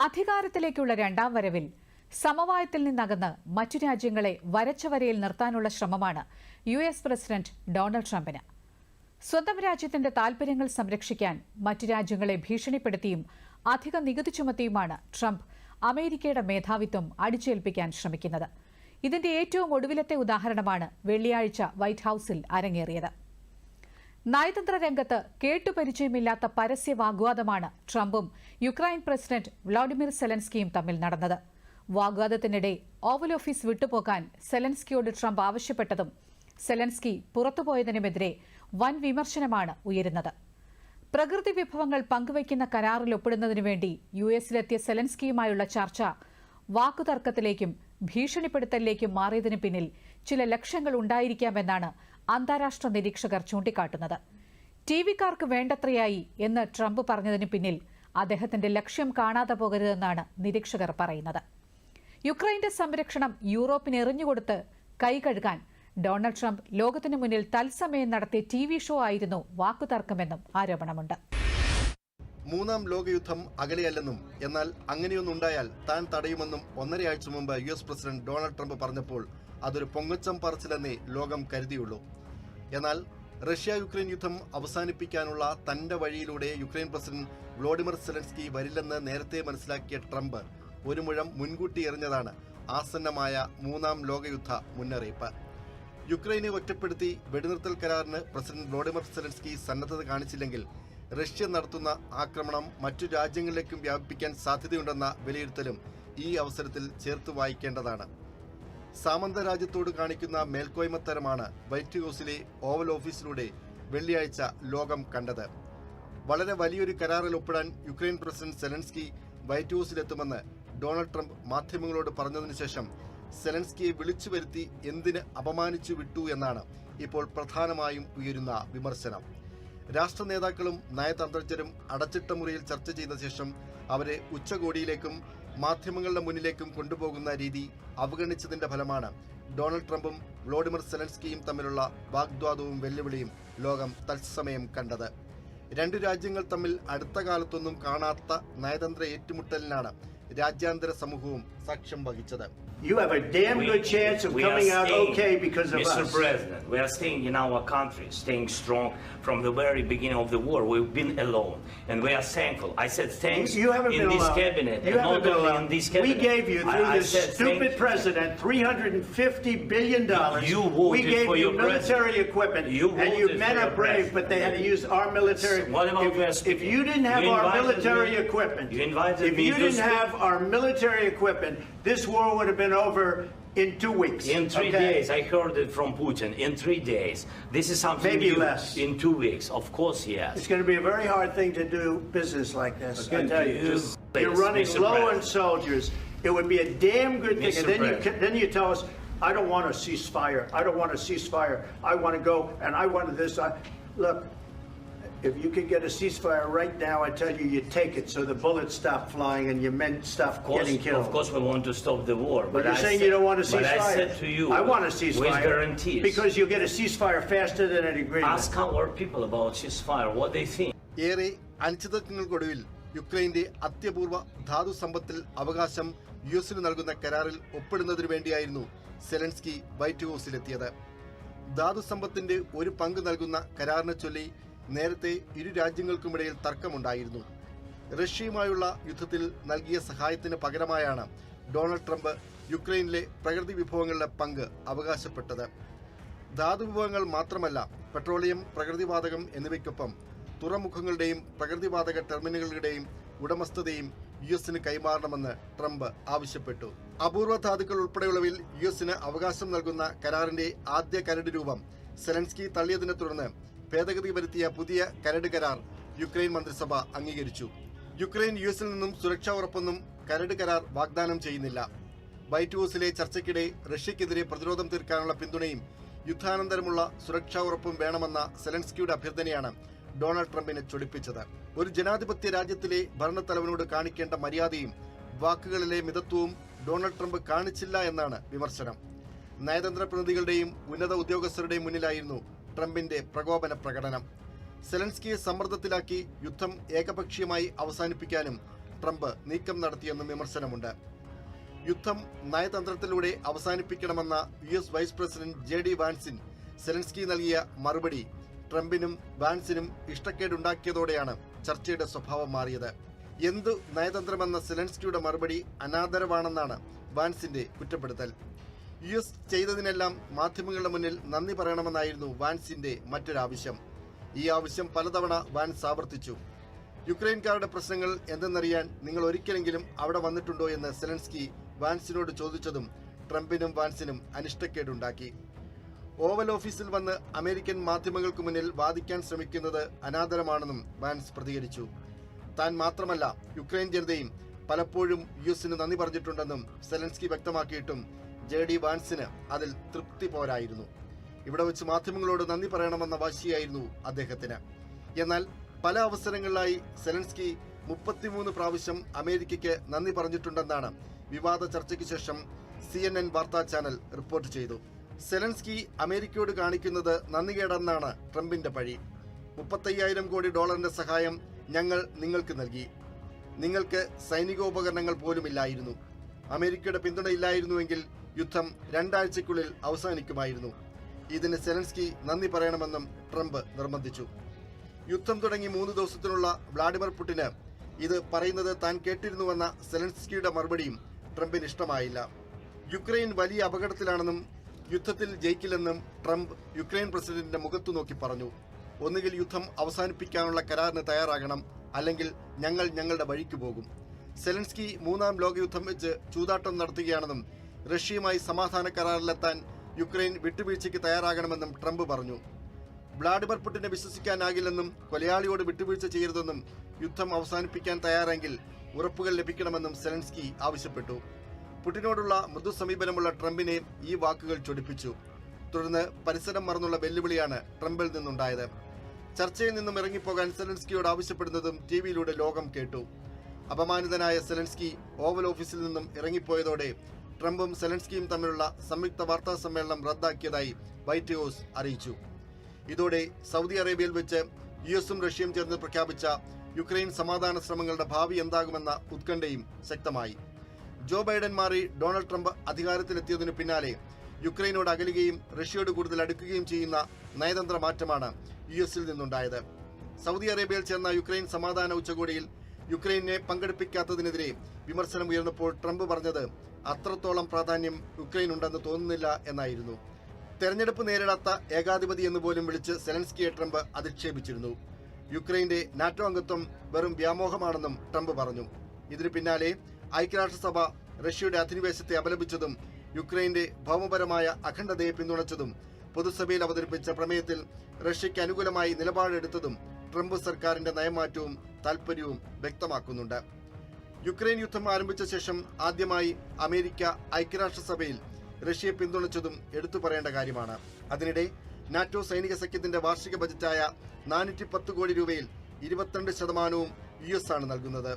അധികാരത്തിലേക്കുള്ള രണ്ടാം വരവിൽ സമവായത്തിൽ നിന്നകന്ന് മറ്റു രാജ്യങ്ങളെ വരച്ചവരയിൽ നിർത്താനുള്ള ശ്രമമാണ് യു എസ് പ്രസിഡന്റ് ഡൊണാൾഡ് ട്രംപിന്. സ്വന്തം രാജ്യത്തിന്റെ താൽപര്യങ്ങൾ സംരക്ഷിക്കാൻ മറ്റു രാജ്യങ്ങളെ ഭീഷണിപ്പെടുത്തിയും അധിക നികുതി ചുമത്തിയുമാണ് ട്രംപ് അമേരിക്കയുടെ മേധാവിത്വം അടിച്ചേൽപ്പിക്കാൻ ശ്രമിക്കുന്നത്. ഇതിന്റെ ഏറ്റവും ഒടുവിലത്തെ ഉദാഹരണമാണ് വെള്ളിയാഴ്ച വൈറ്റ് ഹൌസിൽ അരങ്ങേറിയത്. നയതന്ത്ര രംഗത്ത് കേട്ടുപരിചയമില്ലാത്ത പരസ്യ വാഗ്വാദമാണ് ട്രംപും യുക്രൈൻ പ്രസിഡന്റ് വ്ളാഡിമിർ സെലൻസ്കിയും തമ്മിൽ നടന്നത്. വാഗ്വാദത്തിനിടെ ഓവൽ ഓഫീസ് വിട്ടുപോകാൻ സെലൻസ്കിയോട് ട്രംപ് ആവശ്യപ്പെട്ടതും സെലൻസ്കി പുറത്തുപോയതിനുമെതിരെ വൻ വിമർശനമാണ് ഉയരുന്നത്. പ്രകൃതി വിഭവങ്ങൾ പങ്കുവയ്ക്കുന്ന കരാറിൽ ഒപ്പിടുന്നതിനു വേണ്ടി യു എസിലെത്തിയ സെലൻസ്കിയുമായുള്ള ചർച്ച വാക്കുതർക്കത്തിലേക്കും ഭീഷണിപ്പെടുത്തലിലേക്കും മാറിയതിനു പിന്നിൽ ചില ലക്ഷ്യങ്ങൾ ഉണ്ടായിരിക്കാമെന്നാണ് അന്താരാഷ്ട്ര നിരീക്ഷകർ ചൂണ്ടിക്കാട്ടുന്നത്. ടി വിക്കാർക്ക് വേണ്ടത്രയായി എന്ന് ട്രംപ് പറഞ്ഞതിന് പിന്നിൽ അദ്ദേഹത്തിന്റെ ലക്ഷ്യം കാണാതെ പോകരുതെന്നാണ് നിരീക്ഷകർ പറയുന്നത്. യുക്രൈന്റെ സംരക്ഷണം യൂറോപ്പിന് എറിഞ്ഞുകൊടുത്ത് കൈകഴുകാൻ ഡൊണാൾഡ് ട്രംപ് ലോകത്തിനു മുന്നിൽ തത്സമയം നടത്തിയ ടി വി ഷോ ആയിരുന്നു വാക്കുതർക്കമെന്നും ആരോപണമുണ്ട്. മൂന്നാം ലോകയുദ്ധം അകലെയല്ലെന്നും എന്നാൽ അങ്ങനെയൊന്നുണ്ടായാൽ താൻ തടയുമെന്നും ഒന്നരയാഴ്ച മുമ്പ് U S president Donald Trump പറഞ്ഞപ്പോൾ അതൊരു പൊങ്ങച്ചം പറച്ചിലെന്നേ ലോകം കരുതിയുള്ളൂ. എന്നാൽ റഷ്യ യുക്രൈൻ യുദ്ധം അവസാനിപ്പിക്കാനുള്ള തന്റെ വഴിയിലൂടെ യുക്രൈൻ പ്രസിഡന്റ് വ്ളോഡിമിർ സെലൻസ്കി വരില്ലെന്ന് നേരത്തെ മനസ്സിലാക്കിയ ട്രംപ് ഒരു മുഴം മുൻകൂട്ടി എറിഞ്ഞതാണ് ആസന്നമായ മൂന്നാം ലോകയുദ്ധ മുന്നറിയിപ്പ്. യുക്രൈനെ ഒറ്റപ്പെടുത്തി വെടിനിർത്തൽ കരാറിന് പ്രസിഡന്റ് വ്ളോഡിമിർ സെലൻസ്കി സന്നദ്ധത കാണിച്ചില്ലെങ്കിൽ റഷ്യ നടത്തുന്ന ആക്രമണം മറ്റു രാജ്യങ്ങളിലേക്കും വ്യാപിപ്പിക്കാൻ സാധ്യതയുണ്ടെന്ന വിലയിരുത്തലും ഈ അവസരത്തിൽ ചേർത്ത് വായിക്കേണ്ടതാണ്. സാമന്ത രാജ്യത്തോട് കാണിക്കുന്ന മേൽക്കോയ്മത്തരമാണ് വൈറ്റ് ഹൌസിലെ ഓവൽ ഓഫീസിലൂടെ വെള്ളിയാഴ്ച ലോകം കണ്ടത്. വളരെ വലിയൊരു കരാറിൽ ഒപ്പിടാൻ യുക്രൈൻ പ്രസിഡന്റ് സെലൻസ്കി വൈറ്റ് ഹൌസിലെത്തുമെന്ന് ഡൊണാൾഡ് ട്രംപ് മാധ്യമങ്ങളോട് പറഞ്ഞതിനു ശേഷം സെലൻസ്കിയെ വിളിച്ചു വരുത്തി എന്തിന് അപമാനിച്ചു വിട്ടു എന്നാണ് ഇപ്പോൾ പ്രധാനമായും ഉയരുന്ന വിമർശനം. രാഷ്ട്ര നേതാക്കളും നയതന്ത്രജ്ഞരും അടച്ചിട്ട മുറിയിൽ ചർച്ച ചെയ്ത ശേഷം അവരെ ഉച്ചകോടിയിലേക്കും മാധ്യമങ്ങളുടെ മുന്നിലേക്കും കൊണ്ടുപോകുന്ന രീതി അവഗണിച്ചതിന്റെ ഫലമാണ് ഡൊണാൾഡ് ട്രംപും വ്ളോഡിമിർ സെലൻസ്കിയും തമ്മിലുള്ള വാഗ്വാദവും വെല്ലുവിളിയും ലോകം തത്സമയം കണ്ടത്. രണ്ട് രാജ്യങ്ങൾ തമ്മിൽ അടുത്ത കാലത്തൊന്നും കാണാത്ത നയതന്ത്ര ഏറ്റുമുട്ടലിനാണ് രാജ്യാന്തര സമൂഹവും സാക്ഷ്യം വഹിച്ചത്. You have a damn We- good chance of we are coming out staying, okay because of us. Mr. President, we are staying in our country, staying strong from the very beginning of the war. We've been alone, and we are thankful. I said thanks You haven't in been this alone. cabinet, You and haven't not been only alone. in this cabinet. We gave you I- through I this said stupid president 350 billion dollars. You voted we gave for you your military president. equipment, You and you men for are your brave, president. but they had to use our military. So what about if, West if you didn't have You our invited military me- equipment, you invited if me you to didn't speak- have our military equipment, this war would have been over in two weeks. In three okay? days, I heard it from Putin. In three days, this is something Maybe new. less. In two weeks, of course, yes. It's going to be a very hard thing to do business like this. I tell you, you- you're running Mr. low on soldiers. It would be a damn good thing. Mr. And then you President. ca- then you tell us, I don't want a ceasefire. I don't want a ceasefire. I want to go and I wanted this. I, look, if you could get a ceasefire right now, I tell you, you take it so the bullets stop flying and your men stop course, getting killed. of course, we want to stop the war. But but you're I saying said- you don't want a ceasefire. But I said to you, I want a ceasefire. with guarantees. Because you'll get a ceasefire faster than an agreement. Ask our people about ceasefire, what they think. ഏറെ അനിശ്ചിതത്വങ്ങൾക്കൊടുവിൽ യുക്രൈന്റെ അത്യപൂർവ ധാതു സമ്പത്തിൽ അവകാശം U എസിന് നൽകുന്ന കരാറിൽ ഒപ്പിടുന്നതിനു വേണ്ടിയായിരുന്നു Zelensky white ഹൌസിലെത്തിയത് ധാതു സമ്പത്തിന്റെ ഒരു പങ്ക് നൽകുന്ന കരാറിനെ ചൊല്ലി നേരത്തെ ഇരു രാജ്യങ്ങൾക്കുമിടയിൽ തർക്കമുണ്ടായിരുന്നു. റഷ്യയുമായുള്ള യുദ്ധത്തിൽ നൽകിയ സഹായത്തിന് പകരമായാണ് ഡൊണാൾഡ് ട്രംപ് യുക്രൈനിലെ പ്രകൃതി വിഭവങ്ങളുടെ പങ്ക് അവകാശപ്പെട്ടത്. ധാതു വിഭവങ്ങൾ മാത്രമല്ല പെട്രോളിയം പ്രകൃതിവാതകം എന്നിവയ്ക്കൊപ്പം തുറമുഖങ്ങളുടെയും പ്രകൃതിവാതക ടെർമിനലുകളുടെയും ഉടമസ്ഥതയും യു എസിന് കൈമാറണമെന്ന് ട്രംപ് ആവശ്യപ്പെട്ടു. അപൂർവ ധാതുക്കൾ ഉൾപ്പെടെയുള്ളവയിൽ യു എസിന് അവകാശം നൽകുന്ന കരാറിന്റെ ആദ്യ കരട് രൂപം സെലൻസ്കി തള്ളിയതിനെ തുടർന്ന് ഭേദഗതി വരുത്തിയ പുതിയ കരട് കരാർ യുക്രൈൻ മന്ത്രിസഭ അംഗീകരിച്ചു. യുക്രൈൻ യു എസിൽ നിന്നും സുരക്ഷാ ഉറപ്പൊന്നും കരട് കരാർ വാഗ്ദാനം ചെയ്യുന്നില്ല. വൈറ്റ് ഹൌസിലെ ചർച്ചയ്ക്കിടെ റഷ്യക്കെതിരെ പ്രതിരോധം തീർക്കാനുള്ള പിന്തുണയും യുദ്ധാനന്തരമുള്ള സുരക്ഷാ ഉറപ്പും വേണമെന്ന സെലൻസ്കിയുടെ അഭ്യർത്ഥനയാണ് ഡൊണാൾഡ് ട്രംപിനെ ചൊടിപ്പിച്ചത്. ഒരു ജനാധിപത്യ രാജ്യത്തിലെ ഭരണത്തലവനോട് കാണിക്കേണ്ട മര്യാദയും വാക്കുകളിലെ മിതത്വവും ഡൊണാൾഡ് ട്രംപ് കാണിച്ചില്ല എന്നാണ് വിമർശനം. നയതന്ത്ര പ്രതിനിധികളുടെയും ഉന്നത ഉദ്യോഗസ്ഥരുടെയും മുന്നിലായിരുന്നു ട്രംപിന്റെ പ്രകോപന പ്രകടനം. സെലൻസ്കിയെ സമ്മർദ്ദത്തിലാക്കി യുദ്ധം ഏകപക്ഷീയമായി അവസാനിപ്പിക്കാനും ട്രംപ് നീക്കം നടത്തിയെന്നും വിമർശനമുണ്ട്. യുദ്ധം നയതന്ത്രത്തിലൂടെ അവസാനിപ്പിക്കണമെന്ന U S vice president J D വാൻസിൻ Zelensky നൽകിയ മറുപടി ട്രംപിനും വാൻസിനും ഇഷ്ടക്കേടുണ്ടാക്കിയതോടെയാണ് ചർച്ചയുടെ സ്വഭാവം മാറിയത്. എന്തു നയതന്ത്രമെന്ന സെലൻസ്കിയുടെ മറുപടി അനാദരവാണെന്നാണ് വാൻസിന്റെ കുറ്റപ്പെടുത്തൽ. യു എസ് ചെയ്തതിനെല്ലാം മാധ്യമങ്ങളുടെ മുന്നിൽ നന്ദി പറയണമെന്നായിരുന്നു വാൻസിന്റെ മറ്റൊരാവശ്യം. ഈ ആവശ്യം പലതവണ വാൻസ് ആവർത്തിച്ചു. യുക്രൈൻകാരുടെ പ്രശ്നങ്ങൾ എന്തെന്നറിയാൻ നിങ്ങൾ ഒരിക്കലെങ്കിലും അവിടെ വന്നിട്ടുണ്ടോ എന്ന് സെലൻസ്കി വാൻസിനോട് ചോദിച്ചതും ട്രംപിനും വാൻസിനും അനിഷ്ടക്കേടുണ്ടാക്കി. ഓവൽ ഓഫീസിൽ വന്ന് അമേരിക്കൻ മാധ്യമങ്ങൾക്ക് മുന്നിൽ വാദിക്കാൻ ശ്രമിക്കുന്നത് അനാദരമാണെന്നും വാൻസ് പ്രതികരിച്ചു. താൻ മാത്രമല്ല യുക്രൈൻ ജനതയും പലപ്പോഴും യു എസിന് നന്ദി പറഞ്ഞിട്ടുണ്ടെന്നും സെലൻസ്കി വ്യക്തമാക്കിയിട്ടും ജെ ഡി വാൻസിന് അതിൽ തൃപ്തി പോരായിരുന്നു. ഇവിടെ വെച്ച് മാധ്യമങ്ങളോട് നന്ദി പറയണമെന്ന വാശിയായിരുന്നു അദ്ദേഹത്തിന്. എന്നാൽ പല അവസരങ്ങളിലായി സെലൻസ്കി മുപ്പത്തിമൂന്ന് പ്രാവശ്യം അമേരിക്കയ്ക്ക് നന്ദി പറഞ്ഞിട്ടുണ്ടെന്നാണ് വിവാദ ചർച്ചയ്ക്ക് ശേഷം സി എൻ എൻ വാർത്താ ചാനൽ റിപ്പോർട്ട് ചെയ്തു. സെലൻസ്കി അമേരിക്കയോട് കാണിക്കുന്നത് നന്ദികേടെന്നാണ് ട്രംപിന്റെ പഴി. മുപ്പത്തയ്യായിരം കോടി ഡോളറിന്റെ സഹായം ഞങ്ങൾ നിങ്ങൾക്ക് നൽകി. നിങ്ങൾക്ക് സൈനികോപകരണങ്ങൾ പോലുമില്ലായിരുന്നു. അമേരിക്കയുടെ പിന്തുണയില്ലായിരുന്നുവെങ്കിൽ യുദ്ധം രണ്ടാഴ്ചയ്ക്കുള്ളിൽ അവസാനിക്കുമായിരുന്നു. ഇതിന് സെലൻസ്കി നന്ദി പറയണമെന്നും ട്രംപ് നിർബന്ധിച്ചു. യുദ്ധം തുടങ്ങി മൂന്ന് ദിവസത്തിനുള്ള വ്ളാഡിമിർ പുടിന് ഇത് പറയുന്നത് താൻ കേട്ടിരുന്നുവെന്ന സെലൻസ്കിയുടെ മറുപടിയും ട്രംപിന് ഇഷ്ടമായില്ല. യുക്രൈൻ വലിയ അപകടത്തിലാണെന്നും യുദ്ധത്തിൽ ജയിക്കില്ലെന്നും ട്രംപ് യുക്രൈൻ പ്രസിഡന്റിന്റെ മുഖത്തു നോക്കി പറഞ്ഞു. ഒന്നുകിൽ യുദ്ധം അവസാനിപ്പിക്കാനുള്ള കരാറിന് തയ്യാറാകണം അല്ലെങ്കിൽ ഞങ്ങൾ ഞങ്ങളുടെ വഴിക്ക് പോകും. സെലൻസ്കി മൂന്നാം ലോകയുദ്ധം വെച്ച് ചൂതാട്ടം നടത്തുകയാണെന്നും റഷ്യയുമായി സമാധാന കരാറിലെത്താൻ യുക്രൈൻ വിട്ടുവീഴ്ചയ്ക്ക് തയ്യാറാകണമെന്നും ട്രംപ് പറഞ്ഞു. വ്ളാഡിമിർ പുടിനെ വിശ്വസിക്കാനാകില്ലെന്നും കൊലയാളിയോട് വിട്ടുവീഴ്ച ചെയ്യരുതെന്നും യുദ്ധം അവസാനിപ്പിക്കാൻ തയ്യാറെങ്കിൽ ഉറപ്പുകൾ ലഭിക്കണമെന്നും സെലൻസ്കി ആവശ്യപ്പെട്ടു. പുടിനോടുള്ള മൃദു സമീപനമുള്ള ട്രംപിനെ ഈ വാക്കുകൾ ചൊടിപ്പിച്ചു. തുടർന്ന് പരിസരം മറന്നുള്ള വെല്ലുവിളിയാണ് ട്രംപിൽ നിന്നുണ്ടായത്. ചർച്ചയിൽ നിന്നും ഇറങ്ങിപ്പോകാൻ സെലൻസ്കിയോട് ആവശ്യപ്പെടുന്നതും ടി വിയിലൂടെ ലോകം കേട്ടു. അപമാനിതനായ സെലൻസ്കി ഓവൽ ഓഫീസിൽ നിന്നും ഇറങ്ങിപ്പോയതോടെ ട്രംപും സെലൻസ്കിയും തമ്മിലുള്ള സംയുക്ത വാർത്താ സമ്മേളനം റദ്ദാക്കിയതായി വൈറ്റ് ഹൗസ് അറിയിച്ചു. ഇതോടെ സൗദി അറേബ്യയിൽ വെച്ച് യു എസും റഷ്യയും ചേർന്ന് പ്രഖ്യാപിച്ച യുക്രൈൻ സമാധാന ശ്രമങ്ങളുടെ ഭാവി എന്താകുമെന്ന ഉത്കണ്ഠയും ശക്തമായി. ജോ ബൈഡൻ മാറി ഡൊണാൾഡ് ട്രംപ് അധികാരത്തിലെത്തിയതിനു പിന്നാലെ യുക്രൈനോട് അകലുകയും റഷ്യയോട് കൂടുതൽ അടുക്കുകയും ചെയ്യുന്ന നയതന്ത്ര മാറ്റമാണ് യു എസിൽ നിന്നുണ്ടായത്. സൗദി അറേബ്യയിൽ ചേർന്ന യുക്രൈൻ സമാധാന ഉച്ചകോടിയിൽ യുക്രൈനെ പങ്കെടുപ്പിക്കാത്തതിനെതിരെ വിമർശനം ഉയർന്നപ്പോൾ ട്രംപ് പറഞ്ഞത് അത്രത്തോളം പ്രാധാന്യം യുക്രൈൻ ഉണ്ടെന്ന് തോന്നുന്നില്ല എന്നായിരുന്നു. തെരഞ്ഞെടുപ്പ് നേരിടാത്ത ഏകാധിപതി എന്ന് പോലും വിളിച്ച് സെലൻസ്കിയെ ട്രംപ് അധിക്ഷേപിച്ചിരുന്നു. യുക്രൈന്റെ നാറ്റോ അംഗത്വം വെറും വ്യാമോഹമാണെന്നും ട്രംപ് പറഞ്ഞു. ഇതിനു പിന്നാലെ ഐക്യരാഷ്ട്രസഭ റഷ്യയുടെ അധിനിവേശത്തെ അപലപിച്ചതും യുക്രൈന്റെ ഭൗമപരമായ അഖണ്ഡതയെ പിന്തുണച്ചതും പൊതുസഭയിൽ അവതരിപ്പിച്ച പ്രമേയത്തിൽ റഷ്യയ്ക്ക് അനുകൂലമായി നിലപാടെടുത്തതും ട്രംപ് സർക്കാരിന്റെ നയമാറ്റവും താൽപര്യവും വ്യക്തമാക്കുന്നുണ്ട്. യുക്രൈൻ യുദ്ധം ആരംഭിച്ച ശേഷം ആദ്യമായി അമേരിക്ക ഐക്യരാഷ്ട്രസഭയിൽ റഷ്യയെ പിന്തുണച്ചതും എടുത്തു പറയേണ്ട കാര്യമാണ്. അതിനിടെ നാറ്റോ സൈനിക സഖ്യത്തിന്റെ വാർഷിക ബജറ്റായ നാനൂറ്റി പത്ത് കോടി രൂപയിൽ ഇരുപത്തിരണ്ട് ശതമാനവും യു എസ് ആണ് നൽകുന്നത്.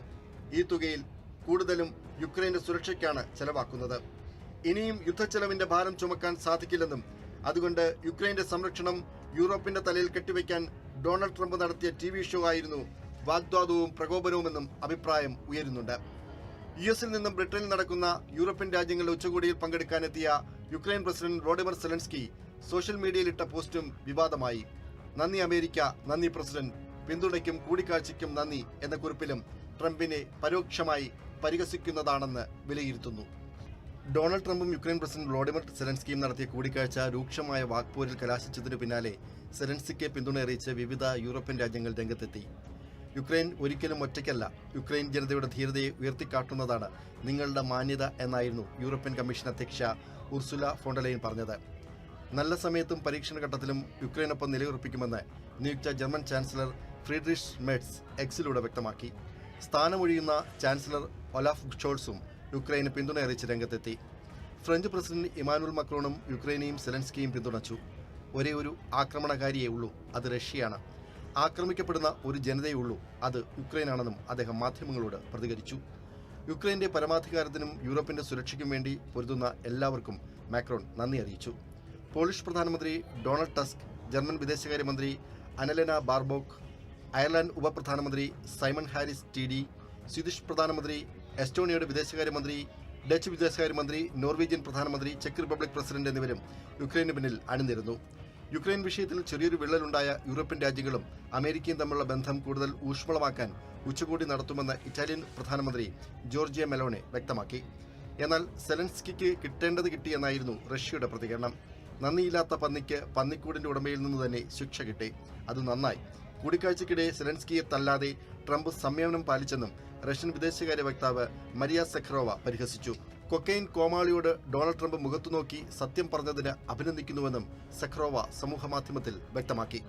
ഈ തുകയിൽ കൂടുതലും യുക്രൈന്റെ സുരക്ഷയ്ക്കാണ് ചെലവാക്കുന്നത്. ഇനിയും യുദ്ധച്ചെലവിന്റെ ഭാരം ചുമക്കാൻ സാധിക്കില്ലെന്നും അതുകൊണ്ട് യുക്രൈന്റെ സംരക്ഷണം യൂറോപ്പിന്റെ തലയിൽ കെട്ടിവെക്കാൻ ഡൊണാൾഡ് ട്രംപ് നടത്തിയ ടി ഷോ ആയിരുന്നു വാഗ്ദാദവും പ്രകോപനവുമെന്നും അഭിപ്രായം ഉയരുന്നുണ്ട്. യു എസിൽ നിന്നും ബ്രിട്ടനിൽ നടക്കുന്ന യൂറോപ്യൻ രാജ്യങ്ങളുടെ ഉച്ചകോടിയിൽ പങ്കെടുക്കാനെത്തിയ Ukraine president Volodymyr Zelensky social മീഡിയയിലിട്ട പോസ്റ്റും വിവാദമായി. നന്ദി അമേരിക്ക നന്ദി പ്രസിഡന്റ്. പിന്തുണയ്ക്കും കൂടിക്കാഴ്ചയ്ക്കും നന്ദി എന്ന കുറിപ്പിലും ട്രംപിനെ പരോക്ഷമായി പരിഹസിക്കുന്നതാണെന്ന് വിലയിരുത്തുന്നു. ഡൊണാൾഡ് ട്രംപും യുക്രൈൻ പ്രസിഡന്റ് വ്ളോഡിമിർ സെലൻസ്കിയും നടത്തിയ കൂടിക്കാഴ്ച രൂക്ഷമായ വാക്പോരിൽ കലാശിച്ചതിനു പിന്നാലെ സെലൻസ്കിയെ പിന്തുണ അറിയിച്ച് വിവിധ യൂറോപ്യൻ രാജ്യങ്ങൾ രംഗത്തെത്തി. യുക്രൈൻ ഒരിക്കലും ഒറ്റയ്ക്കല്ല. യുക്രൈൻ ജനതയുടെ ധീരതയെ ഉയർത്തിക്കാട്ടുന്നതാണ് നിങ്ങളുടെ മാന്യത എന്നായിരുന്നു യൂറോപ്യൻ കമ്മീഷൻ അധ്യക്ഷ ഉർസുല ഫോണ്ടലൈൻ പറഞ്ഞത്. നല്ല സമയത്തും പരീക്ഷണ ഘട്ടത്തിലും യുക്രൈനൊപ്പം നിലയുറപ്പിക്കുമെന്ന് നിയുക്ത ജർമ്മൻ ചാൻസലർ ഫ്രീഡ്രിഷ് മെഡ്സ് എക്സിലൂടെ വ്യക്തമാക്കി. സ്ഥാനമൊഴിയുന്ന ചാൻസലർ ഒലാഫ് ഷോൾസും യുക്രൈന് പിന്തുണ അറിയിച്ച് രംഗത്തെത്തി. ഫ്രഞ്ച് പ്രസിഡന്റ് ഇമാനുവൽ മക്രോണും യുക്രൈനെയും സെലൻസ്കിയും പിന്തുണച്ചു. ഒരേ ഒരു ആക്രമണകാരിയേ ഉള്ളൂ. അത് റഷ്യയാണ്. ആക്രമിക്കപ്പെടുന്ന ഒരു ജനതയുള്ളൂ അത് ഉക്രൈനാണെന്നും അദ്ദേഹം മാധ്യമങ്ങളോട് പ്രതികരിച്ചു. യുക്രൈന്റെ പരമാധികാരത്തിനും യൂറോപ്പിന്റെ സുരക്ഷയ്ക്കും വേണ്ടി പൊരുതുന്ന എല്ലാവർക്കും മാക്രോൺ നന്ദി അറിയിച്ചു. പോളിഷ് പ്രധാനമന്ത്രി ഡൊണാൾഡ് ടസ്ക് ജർമ്മൻ വിദേശകാര്യമന്ത്രി അനലന ബാർബോക്ക് അയർലൻഡ് ഉപപ്രധാനമന്ത്രി Simon Harris T D Swedish പ്രധാനമന്ത്രി എസ്റ്റോണിയയുടെ വിദേശകാര്യമന്ത്രി ഡച്ച് വിദേശകാര്യമന്ത്രി നോർവീജിയൻ പ്രധാനമന്ത്രി ചെക്ക് റിപ്പബ്ലിക് പ്രസിഡന്റ് എന്നിവരും യുക്രൈന് പിന്നിൽ അണിനിരന്നു. യുക്രൈൻ വിഷയത്തിൽ ചെറിയൊരു വിള്ളലുണ്ടായ യൂറോപ്യൻ രാജ്യങ്ങളും അമേരിക്കയും തമ്മിലുള്ള ബന്ധം കൂടുതൽ ഊഷ്മളമാക്കാൻ ഉച്ചകോടി നടത്തുമെന്ന് ഇറ്റാലിയൻ പ്രധാനമന്ത്രി ജോർജിയ മെലോണെ വ്യക്തമാക്കി. എന്നാൽ സെലൻസ്കിക്ക് കിട്ടേണ്ടത് കിട്ടിയെന്നായിരുന്നു റഷ്യയുടെ പ്രതികരണം. നന്ദിയില്ലാത്ത പന്നിക്ക് പന്നിക്കൂടിന്റെ ഉടമയിൽ നിന്ന് തന്നെ ശിക്ഷ കിട്ടി. അത് നന്നായി. കൂടിക്കാഴ്ചയ്ക്കിടെ സെലൻസ്കിയെ തല്ലാതെ ട്രംപ് സംയമനം പാലിച്ചെന്നും റഷ്യൻ വിദേശകാര്യ വക്താവ് മരിയ സെഖറോവ പരിഹസിച്ചു. കൊക്കൈൻ കോമാളിയോട് ഡൊണാൾഡ് ട്രംപ് മുഖത്തുനോക്കി സത്യം പറഞ്ഞതിന് അഭിനന്ദിക്കുന്നുവെന്നും സെഖറോവ സമൂഹമാധ്യമത്തിൽ വ്യക്തമാക്കി.